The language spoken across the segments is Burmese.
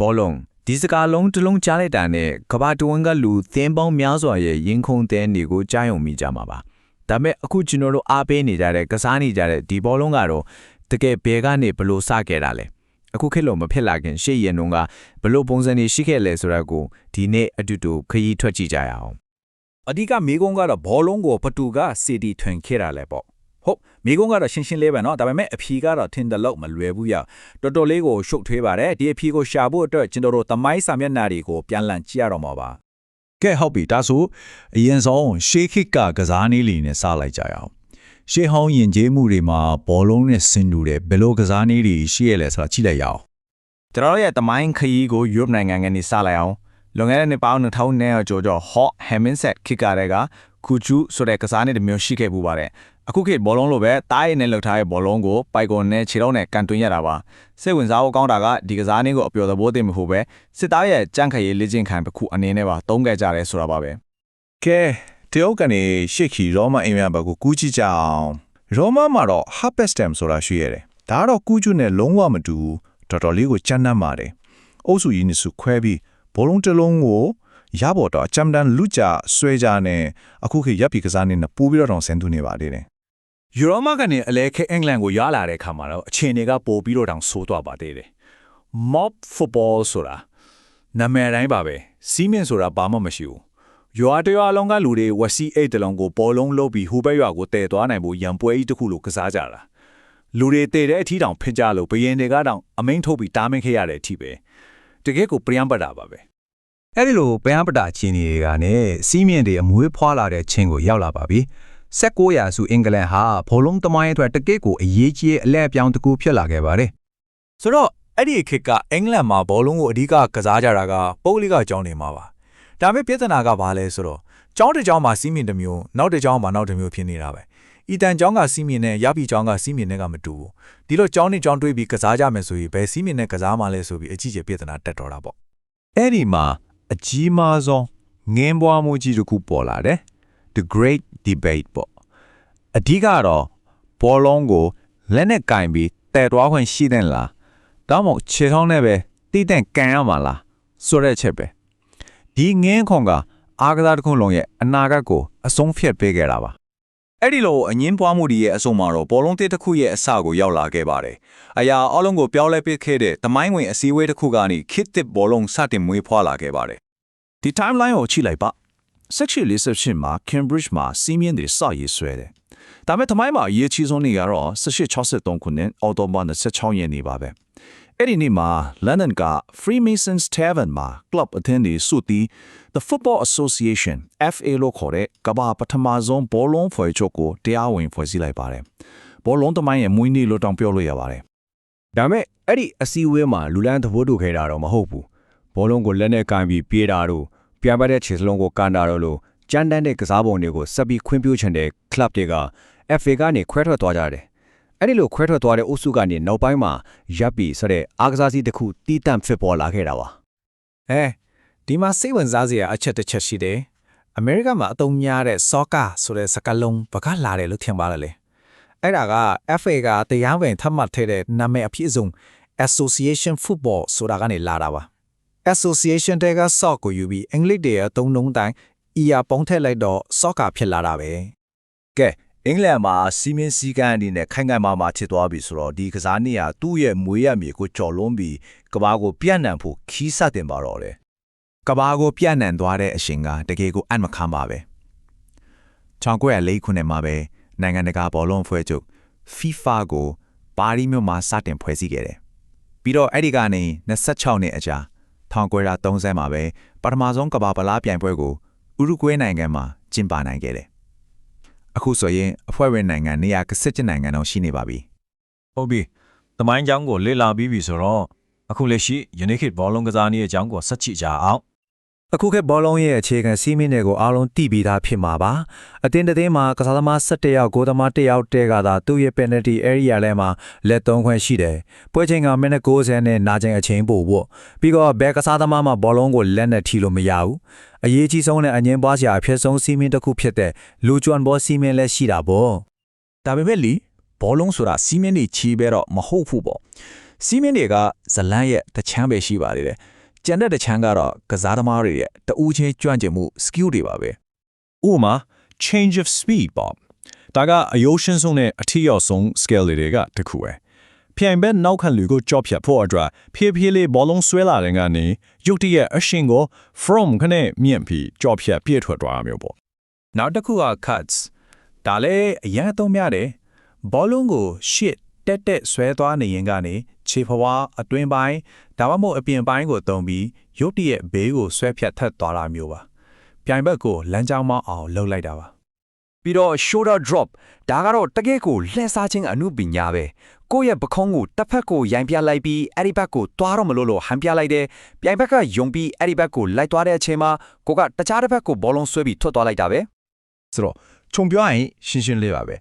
ဘောလုံးဒီစကားလုံးတစ်လုံးကြားလိုက်တာနဲ့ကဘာတဝန်ကလူသင်းပေါင်းများစွာရဲ့ရင်ခုန်တဲ့နေကိုကြားယုံမိကြမှာပါဒါပေမဲ့အခုကျွန်တော်တို့အားပေးနေကြတဲ့ကစားနေကြတဲ့ဒီဘောလုံးကတော့တကယ်ဘယ်ကနေဘလို့စခဲ့တာလဲအခုခေတ်လို့မဖြစ်လာခင်ရှေ့ရင်တုန်းကဘလို့ပုံစံတွေရှိခဲ့လဲဆိုတာကိုဒီနေ့အတူတူခရီးထွက်ကြည့်ကြရအောင်အဓိကမိကုန်းကတော့ဘောလုံးကိုဘသူကစီတီထွင်ခဲ့တာလဲပေါ့ ဟုတ်မိကုန်းကတော့ရှင်းရှင်းလေးပဲเนาะဒါပေမဲ့အဖြေကတော့ထင်တယ်လို့မလွယ်ဘူးရတော်တော်လေးကိုရှုပ်ထွေးပါတယ်ဒီအဖြေကိုရှာဖို့အတွက်ကျွန်တော်တို့သမိုင်းစာမျက်နှာတွေကိုပြန်လည်ကြည့်ရတော့မှာပါ ကဲဟုတ်ပြီဒါဆိုအရင်ဆုံးရှေးခေတ်ကကစားနည်းလေးနဲ့စလိုက်ကြရအောင်ရှေးဟောင်းယဉ်ကျေးမှုတွေမှာဘောလုံးနဲ့ဆင်တူတဲ့ဘယ်လိုကစားနည်းတွေရှိရလဲဆိုတာကြည့်လိုက်ရအောင် ကျွန်တော်တို့ရဲ့တမိုင်းခရီးကိုယူရိုပနိုင်ငံကနေစလိုက်အောင် လွန်ခဲ့တဲ့နှစ်ပေါင်း2000နဲ့ကျော်ကျော် Hot Hemiset ခေတ်ကတည်းကကူချူဆိုတဲ့ကစားနည်းတစ်မျိုးရှိခဲ့ပူပါတယ်အခုခေတ်ဘောလုံးလိုပဲတားရည်နဲ့လှုပ်ထားတဲ့ဘောလုံးကိုပိုက်ကွန်နဲ့ခြေထောက်နဲ့ကန်တွင်းရတာပါစိတ်ဝင်စားဖို့ကောင်းတာကဒီကစားနည်းကိုအပျော်သဘောသိမဟုတ်ပဲစစ်သားရဲ့ကြန့်ခရီးလေ့ကျင့်ခံတစ်ခုအနေနဲ့ပါသုံးခဲ့ကြတယ်ဆိုတာပါပဲကဲတရုတ်ကနေရှစ်ခီရောမအင်မန်ဘက်ကိုကူးကြည့်ကြအောင်ရောမမှာတော့ harpestem ဆိုတာရှိရတယ်ဒါကတော့ကူးကျွနဲ့လုံးဝမတူဘူးတော်တော်လေးကိုကြမ်းတမ်းပါတယ်အုပ်စုကြီးနဲ့စုခွဲပြီး ဘောလုံးတစ်လုံးကိုရပေါ်တော့အချမ်တန်လူကြဆွဲကြနဲ့အခုခေတ်ရပ်ပြီးကစားနေနဲ့ပိုးပြီးတော့တောင်ဆန်သူနေပါသေးတယ်ယူရိုမကနေအလဲခဲအင်္ဂလန်ကိုရောက်လာတဲ့အခါမှာတော့အခြေအနေကပိုပြီးတော့တောင်ဆိုးသွားပါသေးတယ် mob football ဆိုတာနာမည်တိုင်းပါပဲစီးမင်းဆိုတာဘာမှမရှိဘူးရွာတရွာလုံးကလူတွေဝစီအိတ်တလုံးကိုဘောလုံးလုတ်ပြီးဟိုဘက်ရွာကိုတည်သွားနိုင်ဖို့ရံပွဲကြီးတစ်ခုလိုကစားကြတာလူတွေတည်တဲ့အထီးတောင်ဖင်ကြလို့ဘယင်တွေကတောင်အမိန်ထုတ်ပြီးတားမင်းခဲ့ရတဲ့အထိပဲ တကယ်ကိုပြန်ပတ်တာပါပဲအဲ့ဒီလိုပယံပတာချင်းတွေကနေစီးမြင့်တွေအမွေးဖွာလာတဲ့ချင်းကိုရောက်လာပါပြီ16ရာစုအင်္ဂလန်ဟာဘောလုံးသမိုင်းအတွက်တကယ့်ကိုအရေးကြီးတဲ့အလဲအပြောင်းတစ်ခုဖြစ်လာခဲ့ပါတယ်ဆိုတော့အဲ့ဒီခေတ်ကအင်္ဂလန်မှာဘောလုံးကိုအဓိကကစားကြတာကပုတ်လိကကျောင်းတွေမှာပါဒါပေမဲ့ပြဿနာကဘာလဲဆိုတော့ကျောင်းတစ်ကျောင်းမှာစီးမြင်တစ်မျိုးနောက်တစ်ကျောင်းမှာနောက်တစ်မျိုးဖြစ်နေတာပဲ အီတန်ကျောင်းကစီးမြင်နဲ့ရပြီကျောင်းကစီးမြင်နဲ့ကမတူဘူးဒီလိုကျောင်းနဲ့ကျောင်းတွေးပြီးကစားကြမယ်ဆိုရင်ဘယ်စီးမြင်နဲ့ကစားမှလဲဆိုပြီးအကြီးကျယ်ပြဿနာတက်တော့တာပေါ့အဲ့ဒီမှာအကြီးမားဆုံးငင်းပွားမှုကြီးတစ်ခုပေါ်လာတယ် The Great Debate ပေါ့အဓိကတော့ဘောလုံးကိုလက်နဲ့ကင်ပြီးတည်သွားခွင့်ရှိတဲ့လားတောင်းမို့ခြေထောက်နဲ့ပဲတိတဲ့ကန်ရမှာလားဆိုတဲ့ချက်ပဲဒီငင်းခွန်ကအားကစားတစ်ခုလုံးရဲ့အနာဂတ်ကိုအဆုံးဖြတ်ပေးခဲ့တာပါ အဲ့ဒီလိုအငင်းပွားမှုတွေရဲ့အဆုံးမှာတော့ဘောလုံးတစ်တစ်ခုရဲ့အစကိုရောက်လာခဲ့ပါတယ်။အရာအလုံးကိုပြောင်းလဲပစ်ခဲ့တဲ့တမိုင်းဝင်အစည်းအဝေးတစ်ခုကနေခစ်တစ်ဘောလုံးစတင်မွေးဖွားလာခဲ့ပါတယ်ဒီ timeline ကိုကြည့်လိုက်ပါ section reception မှာ Cambridge မှာစီးမြင့်တွေစရေးဆွဲတယ်ဒါပေမဲ့သမိုင်းမှာအရေးကြီးဆုံးနေကတော့1863ခုနှစ်အော်တိုဘာ26ရက်နေ့ပါပဲ အဲ့ဒီနေ့မှာ London က Freemasons Tavern မှာ club အသင်းတွေစုတည် The Football Association FA လို့ခေါ်တဲ့ကမ္ဘာပထမဆုံးဘောလုံးဖွဲ့ချုပ်ကိုတရားဝင်ဖွဲ့စည်းလိုက်ပါတယ်ဘောလုံးသမိုင်းရဲ့မွေးနေ့လို့တောင်ပြောလို့ရပါတယ်ဒါပေမဲ့အဲ့ဒီအစည်းအဝေးမှာလူလန်းသဘောတူခဲ့တာတော့မဟုတ်ဘူးဘောလုံးကိုလက်နဲ့ကင်ပြီးပြေးတာတို့ပြန်ပတ်တဲ့ခြေစလုံးကိုကန်တာတို့လို့ကြမ်းတမ်းတဲ့ကစားပုံတွေကိုဆက်ပြီးခွင့်ပြုချင်တဲ့ club တွေက FA ကနေခွဲထွက်သွားကြတယ် အဲ့ဒီလိုခွဲထွက်သွားတဲ့အုပ်စုကနေနောက်ပိုင်းမှာရပ်ပြီးဆိုတဲ့အားကစားစီးတစ်ခုတီးတန့်ဖြစ်ပေါ်လာခဲ့တာပါအဲဒီမှာစိတ်ဝင်စားစရာအချက်တစ်ချက်ရှိတယ်အမေရိကမှာအသုံးများတဲ့ soccer ဆိုတဲ့စကားလုံးဘာကလာတယ်လို့ထင်ပါလားလေအဲ့ဒါက FA ကတရားဝင်သတ်မှတ်ထားတဲ့နာမည်အပြည့်အစုံ Association Football ဆိုတာကနေလာတာပါ Association တဲက sock ကိုယူပြီးအင်္ဂလိပ်တွေရဲ့အသုံးနှုန်းတိုင်း ER ပုံထည့်လိုက်တော့ soccer ဖြစ်လာတာပဲကဲ အင်္ဂလန်မှာစီမင်းစည်းကမ်းအနေနဲ့ခိုင်ခိုင်မာမာဖြစ်သွားပြီဆိုတော့ဒီကစားနေရသူ့ရဲ့မွေးရမြေကိုကြော်လွန်းပြီးကဘာကိုပြန့်နှံ့ဖို့ခီးစတင်ပါတော့တယ်ကဘာကိုပြန့်နှံ့သွားတဲ့အရှင်ကတကယ်ကိုအံ့မခမ်းပါပဲ1904ခုနှစ်မှာပဲနိုင်ငံတကာဘောလုံးဖွဲ့ချုပ် FIFA ကိုပါရီမြို့မှာစတင်ဖွဲ့စည်းခဲ့တယ်ပြီးတော့အဲ့ဒီကနေ26နှစ်အကြာ1930မှာပဲပထမဆုံးကဘာပလားပြိုင်ပွဲကိုဥရုဂွေးနိုင်ငံမှာကျင်းပနိုင်ခဲ့တယ် အခုဆိုရင်အဖွဲ့ဝင်နိုင်ငံ117နိုင်ငံတော့ရှိနေပါပြီဟုတ်ပြီ။တမိုင်းကြောင်းကိုလေ့လာပြီးပြီဆိုတော့အခုလက်ရှိ Unique ဘောလုံးကစားနည်းအကြောင်းကိုဆက်ကြည့်ကြအောင် အခုခေတ်ဘောလုံးရဲ့အခြေခံစီးမင်းတွေကိုအားလုံးသိပြီးသားဖြစ်မှာပါအတင်းတင်းမှာကစားသမား17ယောက်ဂိုးသမား1ယောက်တဲကသာသူ့ရဲ့ penalty area လဲမှာလက်သုံးခွင့်ရှိတယ်ပွဲချိန်ကမိနစ်90နဲ့နာချိန်အချိန်ပို့ဖို့ပြီးတော့ဘယ်ကစားသမားမှဘောလုံးကိုလက်နဲ့ထိလို့မရဘူးအရေးကြီးဆုံးနဲ့အငင်းပွားစရာအဖြစ်ဆုံးစီးမင်းတစ်ခုဖြစ်တဲ့လူကျွမ်းဘောစီးမင်းလည်းရှိတာပေါ့ဒါပေမဲ့လီဘောလုံးဆိုတာစီမင်းနေချီပဲတော့မဟုတ်ဘူးပေါ့စီးမင်းတွေကဇလန်းရဲ့တချမ်းပဲရှိပါသေးတယ် ကျန်တဲ့တချမ်းကတော့ကစားသမားတွေရဲ့တဦးချင်းကျွမ်းကျင်မှု skill တွေပါပဲဥပမာ change of speed ပေါ့ဒါကအယိုးရှင်းဆုံးနဲ့အထီရောက်ဆုံး scale တွေကတစ်ခုပဲပြိုင်ဘက်နောက်ခံလူကိုကြော့ဖြတ်ဖို့အတွက်ဖြည်းဖြည်းလေးဘောလုံးဆွဲလာတဲ့ကနေရုတ်တရက်အရှင်ကို from ခနဲ့မြင့်ပြီးကြော့ဖြတ်ပြည့်ထွက်သွားတာမျိုးပေါ့နောက်တစ်ခုက cuts ဒါလည်းအရန်အသုံးများတယ်ဘောလုံးကိုရှစ်တက်တက်ဆွဲသွားနေရင်ကနေ ခြေဖွားအတွင်းပိုင်းဒါမှမဟုတ်အပြင်ပိုင်းကိုတုံပြီးရုတ်တရက်ဘေးကိုဆွဲဖြတ်ထက်သွားတာမျိုးပါပြိုင်ဘက်ကိုလမ်းကြောင်းမောင်းအောင်လှုပ်လိုက်တာပါပြီးတော့ shoulder drop ဒါကတော့တကယ့်ကိုလှည့်စားခြင်းအမှုပညာပဲကိုယ့်ရဲ့ပခုံးကိုတစ်ဖက်ကိုရိုင်ပြလိုက်ပြီးအဲ့ဒီဘက်ကိုသွားတော့မလို့လို့ဟန်ပြလိုက်တယ်ပြိုင်ဘက်ကယုံပြီးအဲ့ဒီဘက်ကိုလိုက်သွားတဲ့အချိန်မှာကိုကတခြားတစ်ဖက်ကိုဘောလုံးဆွဲပြီးထွက်သွားလိုက်တာပဲဆိုတော့ခြုံပြောရရင်ရှင်းရှင်းလေးပါပဲ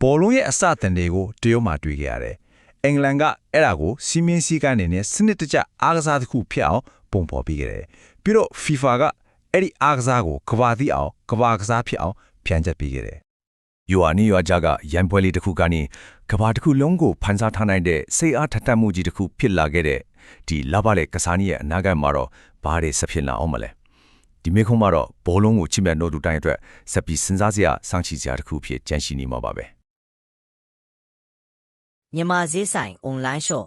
ဘောလုံးရဲ့အစတန်တွေကိုတရုတ်မှာတွေ့ခဲ့ရတယ် အင်္ဂလန်ကအဲ့ဒါကိုစီမင်းစည်းကမ်းနေနဲ့စနစ်တကျအားကစားတစ်ခုဖြစ်အောင်ပုံဖော်ပေးခဲ့တယ်ပြီးတော့ FIFA ကအဲ့ဒီအားကစားကိုကဘာတိအောင်ကဘာကစားဖြစ်အောင်ဖြန့်ချက်ပေးခဲ့တယ်ယိုအာနီယွာဂျာကရန်ပွဲလေးတစ်ခုကနေကဘာတစ်ခုလုံးကိုဖန်ဆားထားနိုင်တဲ့စိတ်အားထက်သန်မှုကြီးတစ်ခုဖြစ်လာခဲ့တဲ့ဒီလာပါလေကစားနည်းရဲ့အနာဂတ်မှာတော့ဘာတွေဆက်ဖြစ်လာအောင်မလဲဒီမေခုံးမှာတော့ဘောလုံးကိုချစ်မြတ်နို့တူတိုင်းအတွက်ဆက်ပြီးစဉ်းစားစရာစောင့်ကြည့်စရာတစ်ခုဖြစ်ကြန့်ရှိနေမှာပါပဲ မြန်မာဈေးဆိုင် online shop